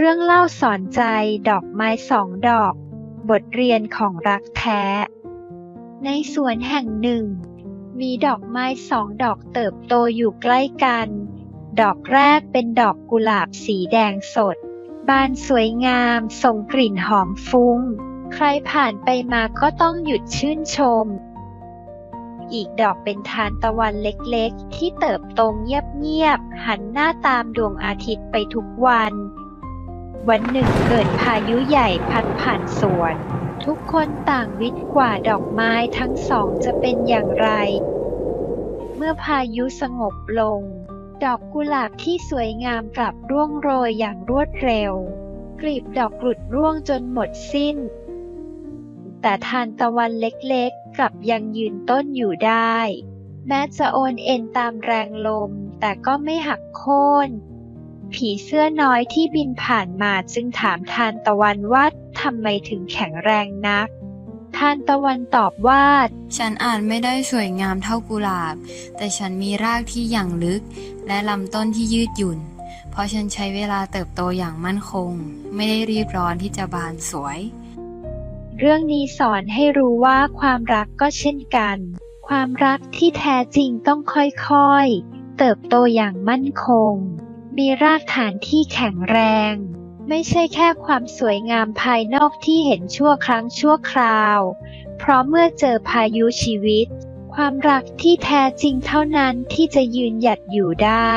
เรื่องเล่าสอนใจดอกไม้สองดอก บทเรียนของรักแท้ ในสวนแห่งหนึ่ง มีดอกไม้สองดอกเติบโตอยู่ใกล้กัน ดอกแรกเป็นดอกกุหลาบสีแดงสด บานสวยงามส่งกลิ่นหอมฟุ้ง ใครผ่านไปมาก็ต้องหยุดชื่นชม อีกดอกเป็นทานตะวันเล็กๆ ที่เติบโตเงียบๆหันหน้าตามดวงอาทิตย์ไปทุกวัน วันหนึ่งเกิดพายุใหญ่พัดผ่านสวน ทุกคนต่างวิทย์กว่าดอกไม้ทั้งสองจะเป็นอย่างไร เมื่อพายุสงบลง ดอกกุหลาบที่สวยงามกลับร่วงโรยอย่างรวดเร็ว กลีบดอกหลุดร่วงจนหมดสิ้น แต่ทานตะวันเล็กๆ กลับยังยืนต้นอยู่ได้ แม้จะโอนเอ็นตามแรงลมแต่ก็ไม่หักโค่น ผีเสื้อน้อยที่บินผ่านมาจึงถามทานตะวันว่าทำไมถึงแข็งแรงนัก ทานตะวันตอบว่า ฉันอาจไม่ได้สวยงามเท่ากุหลาบ แต่ฉันมีรากที่อย่างลึก และลำต้นที่ยืดหยุ่น เพราะฉันใช้เวลาเติบโตอย่างมั่นคง ไม่ได้รีบร้อนที่จะบานสวย เรื่องนี้สอนให้รู้ว่าความรักก็เช่นกัน ความรักที่แท้จริงต้องค่อยๆ เติบโตอย่างมั่นคง มีรากฐานที่แข็งแรง ไม่ใช่แค่ความสวยงามภายนอกที่เห็นชั่วครั้งชั่วคราว เพราะเมื่อเจอพายุชีวิต ความรักที่แท้จริงเท่านั้นที่จะยืนหยัดอยู่ได้